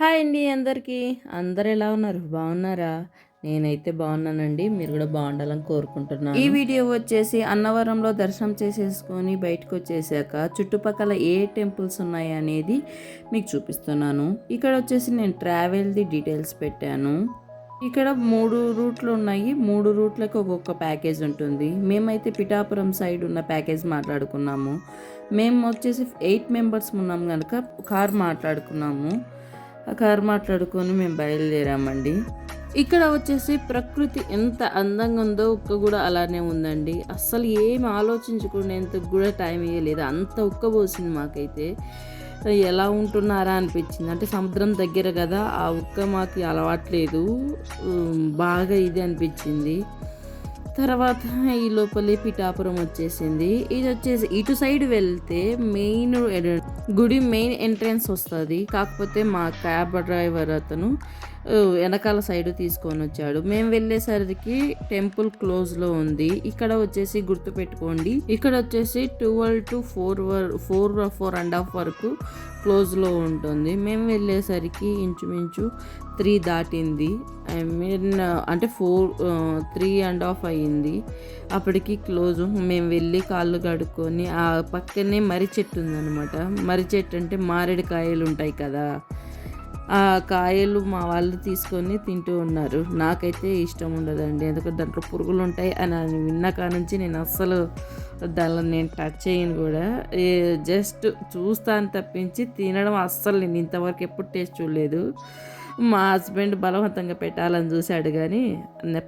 Hi అండి అందరికీ. అందరు ఎలా ఉన్నారు? బాగున్నారా? నేనైతే బాగున్నానండి. మీరు కూడా బాగుండాలని కోరుకుంటున్నాను. ఈ వీడియో వచ్చేసి అన్నవరంలో దర్శనం చేసేసుకొని బయటకు వచ్చేసాక చుట్టుపక్కల ఏ టెంపుల్స్ ఉన్నాయి అనేది మీకు చూపిస్తున్నాను. ఇక్కడ వచ్చేసి నేను ట్రావెల్ది డీటెయిల్స్ పెట్టాను. ఇక్కడ మూడు రూట్లు ఉన్నాయి. మూడు రూట్లకు ఒక్కొక్క ప్యాకేజ్ ఉంటుంది. మేమైతే పిఠాపురం సైడ్ ఉన్న ప్యాకేజ్ మాట్లాడుకున్నాము. మేము వచ్చేసి ఎయిట్ మెంబర్స్ ఉన్నాం కనుక కార్ మాట్లాడుకున్నాము. కారు మాట్లాడుకొని మేము బయలుదేరామండి. ఇక్కడ వచ్చేసి ప్రకృతి ఎంత అందంగా ఉందో ఉక్క కూడా అలానే ఉందండి. అస్సలు ఏం ఆలోచించుకునేంత కూడా టైం ఇవ్వలేదు అంత ఉక్క పోసింది మాకైతే ఎలా ఉంటున్నారా అనిపించింది. అంటే సముద్రం దగ్గర కదా ఆ ఉక్క మాకు అలవాట్లేదు. బాగా ఇది అనిపించింది. తర్వాత ఈ లోపలే పిఠాపురం వచ్చేసింది. ఇది వచ్చేసి ఇటు సైడ్ వెళ్తే మెయిన్ గుడి మెయిన్ ఎంట్రన్స్ వస్తుంది. కాకపోతే మా క్యాబ్ డ్రైవర్ అతను వెనకాల సైడ్ తీసుకొని వచ్చాడు. మేము వెళ్ళేసరికి టెంపుల్ క్లోజ్లో ఉంది. ఇక్కడ వచ్చేసి గుర్తు పెట్టుకోండి. ఇక్కడ వచ్చేసి twelve to four or four four and half వరకు క్లోజ్లో ఉంటుంది. మేము వెళ్ళేసరికి ఇంచుమించు త్రీ దాటింది. ఐ మీన్ అంటే ఫోర్ త్రీ అండ్ హాఫ్ అయ్యింది. అప్పటికి క్లోజ్ మేము వెళ్ళి కాళ్ళు కడుక్కొని ఆ పక్కనే మర్రి చెట్టు ఉందన్నమాట. మర్రి చెట్టు అంటే మారేడు కాయలు ఉంటాయి కదా. ఆ కాయలు మా వాళ్ళు తీసుకొని తింటూ ఉన్నారు. నాకైతే ఇష్టం ఉండదండి. ఎందుకంటే దాంట్లో పురుగులు ఉంటాయి అని విన్నా కాడ నుంచి నేను అస్సలు దానిలో నేను టచ్ చేయను కూడా. జస్ట్ చూస్తాను తప్పించి తినడం అస్సలు నేను ఇంతవరకు ఎప్పుడు టేస్ట్ చూడలేదు. మా హస్బెండ్ బలవంతంగా పెట్టాలని చూశాడు కానీ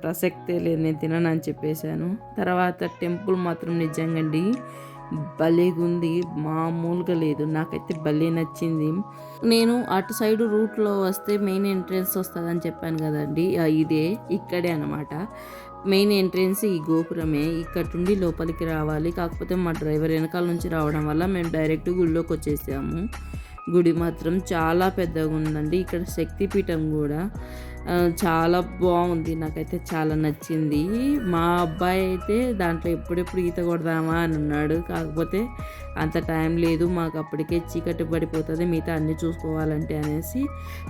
ప్రసక్తే లేదు నేను తినను అని చెప్పేశాను. తర్వాత టెంపుల్ మాత్రం నిజంగండి. భలేగుంది మామూలుగా లేదు. నాకైతే భలే నచ్చింది. నేను అటు సైడ్ రూట్లో వస్తే మెయిన్ ఎంట్రన్స్ వస్తుందని చెప్పాను కదండి. ఇదే. ఇక్కడే అనమాట మెయిన్ ఎంట్రన్స్ ఈ గోపురమే. ఇక్కడ నుండి లోపలికి రావాలి. కాకపోతే మా డ్రైవర్ వెనకాల నుంచి రావడం వల్ల మేము డైరెక్ట్ గుడిలోకి వచ్చేసాము. గుడి మాత్రం చాలా పెద్దగా ఉందండి ఇక్కడ శక్తిపీఠం కూడా. చాలా బాగుంది. నాకైతే చాలా నచ్చింది. మా అబ్బాయి అయితే దాంట్లో ఎప్పుడెప్పుడు ఈత కొడదామా అని ఉన్నాడు. కాకపోతే అంత టైం లేదు. మాకు అప్పటికే చీకటి పడిపోతుంది. మిగతా అన్నీ చూసుకోవాలంటే అనేసి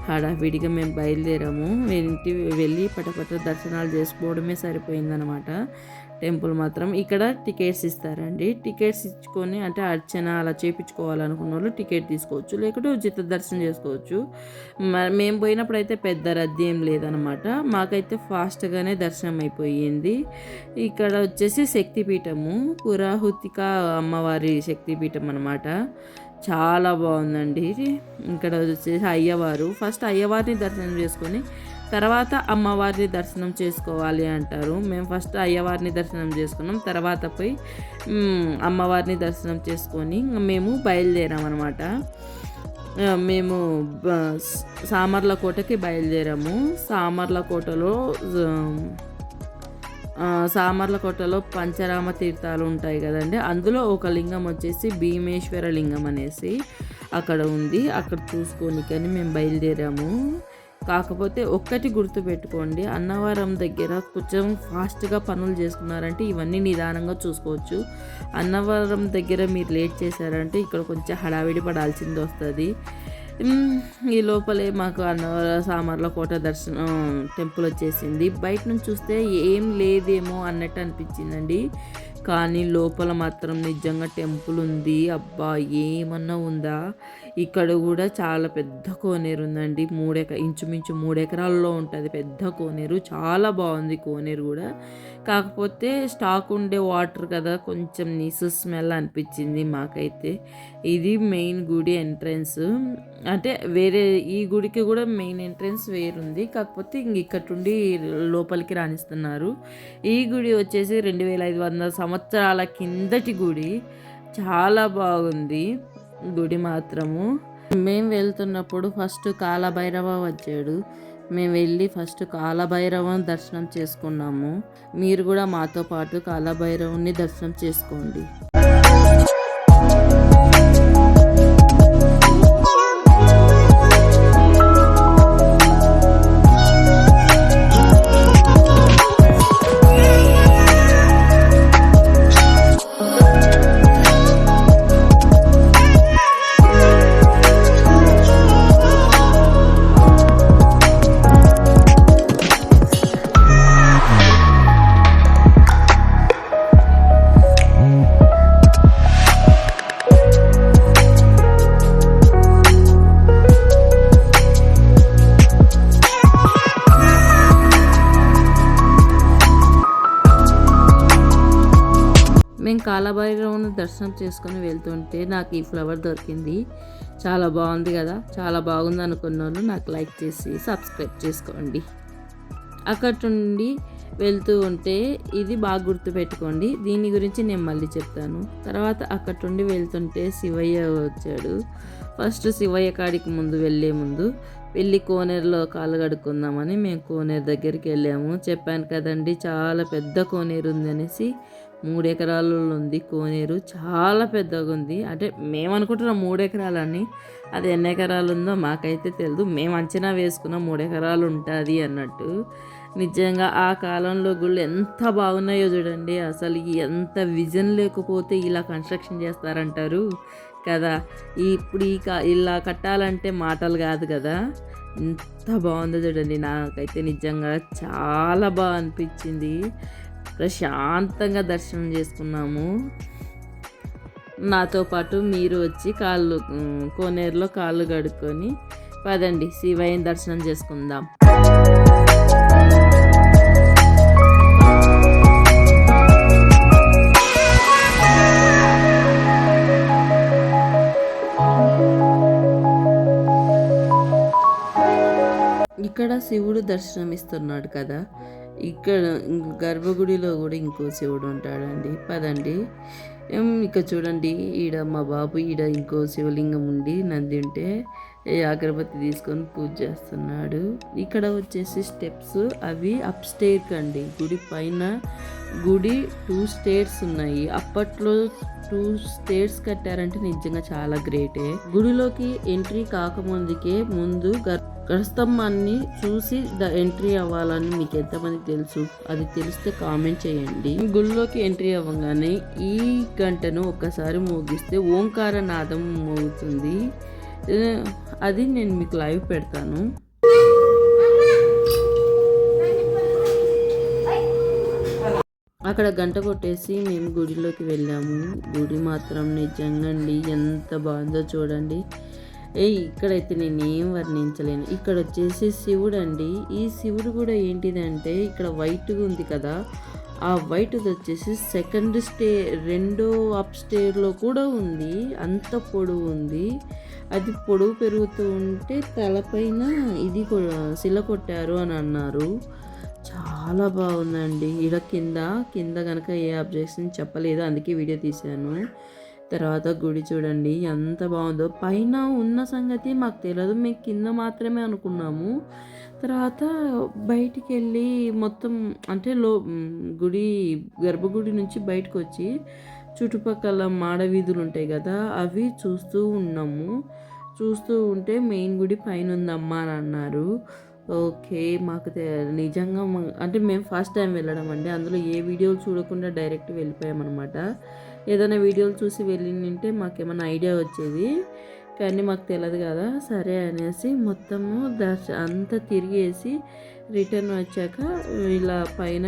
హడావిడిగా మేము బయలుదేరాము. ఇంటి వెళ్ళి పటపట దర్శనాలు చేసుకోవడమే సరిపోయిందనమాట. టెంపుల్ మాత్రం ఇక్కడ టికెట్స్ ఇస్తారండి. టికెట్స్ ఇచ్చుకొని అంటే అర్చన అలా చేయించుకోవాలనుకున్న వాళ్ళు టికెట్ తీసుకోవచ్చు. లేకుంటే ఉచిత దర్శనం చేసుకోవచ్చు. మ- మేము పోయినప్పుడు అయితే పెద్ద రద్దీ ఏం లేదనమాట. మాకైతే ఫాస్ట్గానే దర్శనం అయిపోయింది. ఇక్కడ వచ్చేసి శక్తిపీఠము. పురాహుతిక అమ్మవారి శక్తిపీఠం అనమాట చాలా బాగుందండి. ఇక్కడ వచ్చేసి అయ్యవారు. ఫస్ట్ అయ్యవారిని దర్శనం చేసుకొని తర్వాత అమ్మవారిని దర్శనం చేసుకోవాలి అంటారు. మేము ఫస్ట్ అయ్యవారిని దర్శనం చేసుకున్నాం. తర్వాత పోయి అమ్మవారిని దర్శనం చేసుకొని మేము బయలుదేరామన్నమాట. మేము సామర్ల కోటకి బయలుదేరాము. సామర్ల కోటలో సామర్లకోటలో పంచరామ తీర్థాలు ఉంటాయి కదండి. అందులో ఒక లింగం వచ్చేసి భీమేశ్వర లింగం అనేసి అక్కడ ఉంది. అక్కడ చూసుకొని కానీ మేము బయలుదేరాము. కాకపోతే ఒక్కటి గుర్తుపెట్టుకోండి అన్నవరం దగ్గర కొంచెం ఫాస్ట్గా పనులు చేసుకున్నారంటే ఇవన్నీ నిదానంగా చూసుకోవచ్చు. అన్నవరం దగ్గర మీరు లేట్ చేశారంటే ఇక్కడ కొంచెం హడావిడి పడాల్సింది వస్తుంది. ఈ లోపలే మాకు అన్నవర సామర్ల కోట దర్శనం టెంపుల్ వచ్చేసింది. బయట నుంచి చూస్తే ఏం లేదేమో అన్నట్టు అనిపించిందండి. కానీ లోపల మాత్రం నిజంగా టెంపుల్ ఉంది. అబ్బా ఏమన్నా ఉందా? ఇక్కడ కూడా చాలా పెద్ద కోనేరు ఉందండి. మూడెక ఇంచుమించు మూడెకరాల్లో ఉంటుంది. పెద్ద కోనేరు. చాలా బాగుంది కోనేరు కూడా. కాకపోతే స్టాక్ ఉండే వాటర్ కదా కొంచెం నీసు స్మెల్ అనిపించింది మాకైతే. ఇది మెయిన్ గుడి ఎంట్రన్స్. అంటే వేరే ఈ గుడికి కూడా మెయిన్ ఎంట్రన్స్ వేరుంది. కాకపోతే ఇంక ఇక్కడ నుండి లోపలికి రాణిస్తున్నారు. ఈ గుడి వచ్చేసి రెండు వేల ఐదు వందల సంవత్సరాల కిందటి గుడి. చాలా బాగుంది గుడి మాత్రము. మేము వెళ్తున్నప్పుడు ఫస్ట్ కాలభైరవ వచ్చాడు. మేము వెళ్ళి ఫస్ట్ కాలభైరవం దర్శనం చేసుకున్నాము. మీరు కూడా మాతో పాటు కాలభైరవుని దర్శనం చేసుకోండి. నేను కాలభైరవుని దర్శనం చేసుకొని వెళ్తుంటే నాకు ఈ ఫ్లవర్ దొరికింది. చాలా బాగుంది కదా చాలా బాగుంది అనుకున్న వాళ్ళు నాకు లైక్ చేసి సబ్స్క్రైబ్ చేసుకోండి. అక్కడ నుండి వెళ్తూ ఉంటే ఇది బాగా గుర్తుపెట్టుకోండి. దీని గురించి నేను మళ్ళీ చెప్తాను. తర్వాత అక్కడ నుండి వెళ్తుంటే శివయ్య వచ్చాడు. ఫస్ట్ శివయ్య కాడికి ముందు వెళ్ళే ముందు వెళ్ళి కోనేరులో కాలు కడుక్కుందామని మేము కోనేరు దగ్గరికి వెళ్ళాము. చెప్పాను కదండి చాలా పెద్ద కోనేరు ఉంది అనేసి మూడు ఉంది కోనేరు. చాలా పెద్దగా ఉంది అంటే మేము అనుకుంటున్నాం మూడు ఎకరాలని అది ఎన్ని ఎకరాలు ఉందో మాకైతే తెలియదు మేము అంచనా వేసుకున్నాం మూడు ఎకరాలు ఉంటుంది అన్నట్టు. నిజంగా ఆ కాలంలో గుళ్ళు ఎంత బాగున్నాయో చూడండి. అసలు ఎంత విజన్ లేకపోతే ఇలా కన్స్ట్రక్షన్ చేస్తారంటారు కదా. ఇప్పుడు ఈ కా ఇలా కట్టాలంటే మాటలు కాదు కదా. ఎంత బాగుందో చూడండి. నాకైతే నిజంగా చాలా బాగా అనిపించింది. ప్రశాంతంగా దర్శనం చేసుకున్నాము. నాతో పాటు మీరు వచ్చి కాళ్ళు కోనేరులో కాళ్ళు కడుక్కొని పదండి శివయ్యని దర్శనం చేసుకుందాం. ఇక్కడ శివుడు దర్శనం ఇస్తున్నాడు కదా. ఇక్కడ గర్భగుడిలో కూడా ఇంకో శివుడు ఉంటాడండి. పదండి. ఇక్కడ ఇక చూడండి. ఈడ మా బాబు ఈడ ఇంకో శివలింగం ఉండి నంది ఉంటే అగరబత్తి తీసుకొని పూజ చేస్తున్నాడు. ఇక్కడ వచ్చేసి స్టెప్స్ అవి అప్ స్టేర్కి కండి. గుడి పైన గుడి టూ స్టేర్స్ ఉన్నాయి. అప్పట్లో టూ స్టేర్స్ కట్టారంటే నిజంగా చాలా గ్రేటే. గుడిలోకి ఎంట్రీ కాకముందుకే ముందు గర్ గడస్తంభాన్ని చూసి ద ఎంట్రీ అవ్వాలని మీకు ఎంతమంది తెలుసు? అది తెలిస్తే కామెంట్ చేయండి. గుడిలోకి ఎంట్రీ అవ్వగానే ఈ గంటను ఒక్కసారి మోగిస్తే ఓంకార నాదం మోగుతుంది. అది నేను మీకు లైవ్ పెడతాను. అక్కడ గంట కొట్టేసి మేము గుడిలోకి వెళ్ళాము. గుడి మాత్రం నిజంగా అండి ఎంత బాగుందో చూడండి. ఏ ఇక్కడైతే నేను ఏం వర్ణించలేను. ఇక్కడ వచ్చేసి శివుడు అండి ఈ శివుడు కూడా ఏంటిదంటే ఇక్కడ వైట్గా ఉంది కదా. ఆ వైట్ వచ్చేసి సెకండ్ స్టే రెండో అప్ స్టేర్లో కూడా ఉంది. అంత పొడవు ఉంది. అది పొడవు పెరుగుతూ ఉంటే తలపైన ఇది శిల కొట్టారు అని అన్నారు. చాలా బాగుందండి. ఇలా కింద కింద కనుక ఏ అబ్జెక్షన్ చెప్పలేదు. అందుకే వీడియో తీశాను. తర్వాత గుడి చూడండి ఎంత బాగుందో. పైన ఉన్న సంగతి మాకు తెలియదు మేము కింద మాత్రమే అనుకున్నాము. తర్వాత బయటికి వెళ్ళి మొత్తం అంటే లో గుడి గర్భగుడి నుంచి బయటకు వచ్చి చుట్టుపక్కల మాడ వీధులు ఉంటాయి కదా అవి చూస్తూ ఉన్నాము. చూస్తూ ఉంటే మెయిన్ గుడి పైన ఉందమ్మా అని అన్నారు. ఓకే మాకు నిజంగా అంటే మేము ఫస్ట్ టైం వెళ్ళడం అండి. అందులో ఏ వీడియోలు చూడకుండా డైరెక్ట్ వెళ్ళిపోయామన్నమాట. ఏదైనా వీడియోలు చూసి వెళ్ళింటే మాకేమైనా ఐడియా వచ్చేది. కానీ మాకు తెలియదు కదా. సరే అనేసి మొత్తము దర్శ అంతా తిరిగేసి రిటర్న్ వచ్చాక ఇలా పైన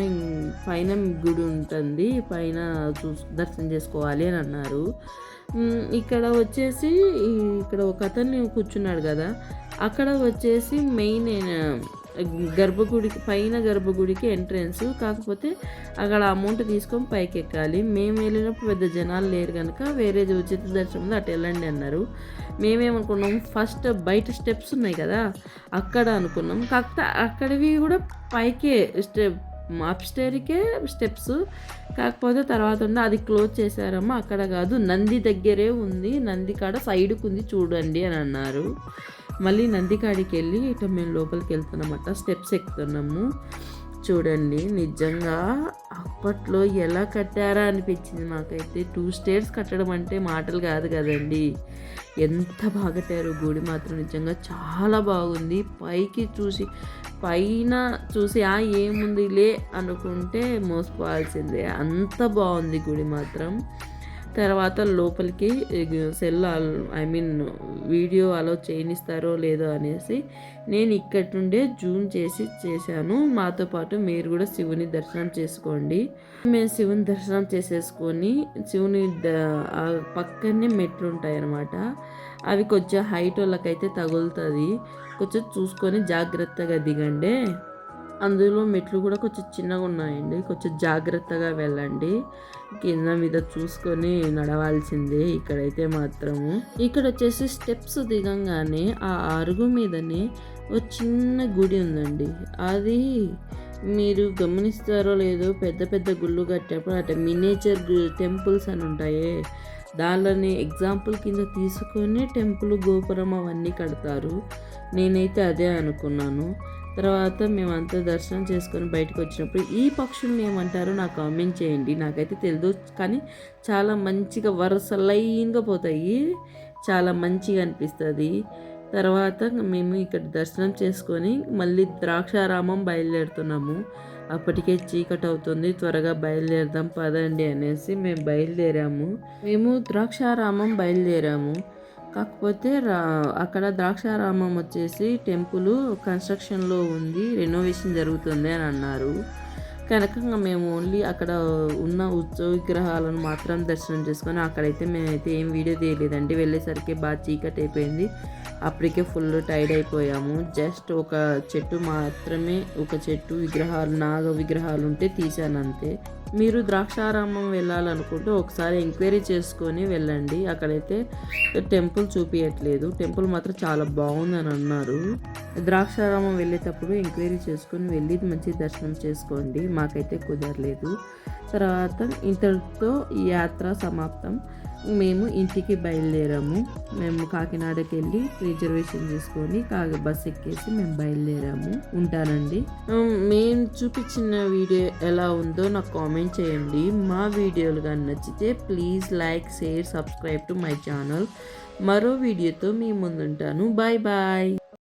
పైన గుడి ఉంటుంది. పైన చూ దర్శనం చేసుకోవాలి అని అన్నారు. ఇక్కడ వచ్చేసి ఇక్కడ ఒక అతన్ని కూర్చున్నాడు కదా. అక్కడ వచ్చేసి మెయిన్ గర్భగుడికి పైన గర్భగుడికి ఎంట్రన్స్ కాకపోతే అక్కడ అమౌంట్ తీసుకొని పైకి ఎక్కాలి మేము వెళ్ళినప్పుడు పెద్ద జనాలు లేరు కనుక వేరే ఉచిత దర్శనం అటు వెళ్ళండి అన్నారు. మేమేమనుకున్నాం ఫస్ట్ బయట స్టెప్స్ ఉన్నాయి కదా అక్కడ అనుకున్నాం. కాకపోతే అక్కడివి కూడా పైకే స్టెప్ అప్స్టేర్కే స్టెప్స్ కాకపోతే తర్వాత ఉండి అది క్లోజ్ చేశారమ్మా అక్కడ కాదు నంది దగ్గరే ఉంది. నంది కాడ సైడ్కు ఉంది చూడండి అని అన్నారు. మళ్ళీ నందికాడికి వెళ్ళి ఇటు మేము లోపలికి వెళ్తున్నామట స్టెప్స్ ఎక్కుతున్నాము. చూడండి నిజంగా అప్పట్లో ఎలా కట్టారా అనిపించింది మాకైతే. టూ స్టేర్స్ కట్టడం అంటే మాటలు కాదు కదండి. ఎంత బాగా కట్టారు గుడి మాత్రం నిజంగా. చాలా బాగుంది. పైకి చూసి పైన చూసి ఆ ఏముందిలే అనుకుంటే మోసపోవాల్సిందే. అంత బాగుంది గుడి మాత్రం. తర్వాత లోపలికి cell I mean video allow చేయనిస్తారో లేదో అనేసి నేను ఇక్కడి నుండే జూమ్ చేసి చేశాను. మాతో పాటు మీరు కూడా శివుని దర్శనం చేసుకోండి. మేము శివుని దర్శనం చేసేసుకొని శివుని పక్కనే మెట్లు ఉంటాయి అన్నమాట అవి కొంచెం హైట్ వాళ్ళకైతే తగులుతుంది. కొంచెం చూసుకొని జాగ్రత్తగా దిగండి. అందులో మెట్లు కూడా కొంచెం చిన్నగా ఉన్నాయండి. కొంచెం జాగ్రత్తగా వెళ్ళండి. కింద మీద చూసుకొని నడవాల్సిందే ఇక్కడైతే మాత్రము. ఇక్కడ వచ్చేసి స్టెప్స్ దిగంగానే ఆ అరుగు మీదనే ఒక చిన్న గుడి ఉందండి. అది మీరు గమనిస్తారో లేదో పెద్ద పెద్ద గుళ్ళు కట్టేప్పుడు అంటే మినేచర్ టెంపుల్స్ అని ఉంటాయే. దానిలోని ఎగ్జాంపుల్ కింద తీసుకొని టెంపుల్ గోపురం అవన్నీ కడతారు. నేనైతే అదే అనుకున్నాను. తర్వాత మేమంతా దర్శనం చేసుకొని బయటకు వచ్చినప్పుడు ఈ పక్షుల్ని ఏమంటారో నాకు కామెంట్ చేయండి. నాకైతే తెలియదు కానీ చాలా మంచిగా వరుస లైన్గా పోతాయి. చాలా మంచిగా అనిపిస్తుంది. తర్వాత మేము ఇక్కడ దర్శనం చేసుకొని మళ్ళీ ద్రాక్షారామం బయలుదేరుతున్నాము. అప్పటికే చీకటి అవుతుంది త్వరగా బయలుదేరదాం పదండి అనేసి మేము బయలుదేరాము. మేము ద్రాక్షారామం బయలుదేరాము. కాకపోతే రా అక్కడ ద్రాక్షారామం వచ్చేసి టెంపుల్ కన్స్ట్రక్షన్లో ఉంది రెనోవేషన్ జరుగుతుంది అని అన్నారు. కనుక మేము ఓన్లీ అక్కడ ఉన్న ఉత్సవ విగ్రహాలను మాత్రం దర్శనం చేసుకొని అక్కడైతే మేమైతే ఏం వీడియో తీయలేదండి. వెళ్ళేసరికి బాగా చీకటి అయిపోయింది. అప్పటికే ఫుల్ టైర్డ్ అయిపోయాము. జస్ట్ ఒక చెట్టు మాత్రమే ఒక చెట్టు విగ్రహాలు నాగ విగ్రహాలు ఉంటే తీసాను అంతే. మీరు ద్రాక్షారామం వెళ్ళాలనుకుంటే ఒకసారి ఎంక్వైరీ చేసుకొని వెళ్ళండి. అక్కడైతే టెంపుల్ చూపించట్లేదు టెంపుల్ మాత్రం చాలా బాగుందని అన్నారు. ద్రాక్షారామం వెళ్ళేటప్పుడు ఎంక్వైరీ చేసుకొని వెళ్ళి మంచి దర్శనం చేసుకోండి. మాకైతే కుదరలేదు. తర్వాత ఇంతటితో ఈ యాత్ర సమాప్తం. మేము ఇంటికి బయలుదేరాము. మేము కాకినాడకి వెళ్ళి రిజర్వేషన్ చేసుకొని కాకి బస్ ఎక్కేసి మేము బయలుదేరాము. ఉంటానండి. మేము చూపించిన వీడియో ఎలా ఉందో నాకు కామెంట్ కామెంట్ చేయండి. మా వీడియోలు కానీ నచ్చితే please like share subscribe to my channel మరో వీడియోతో మీ ముందుంటాను. Bye bye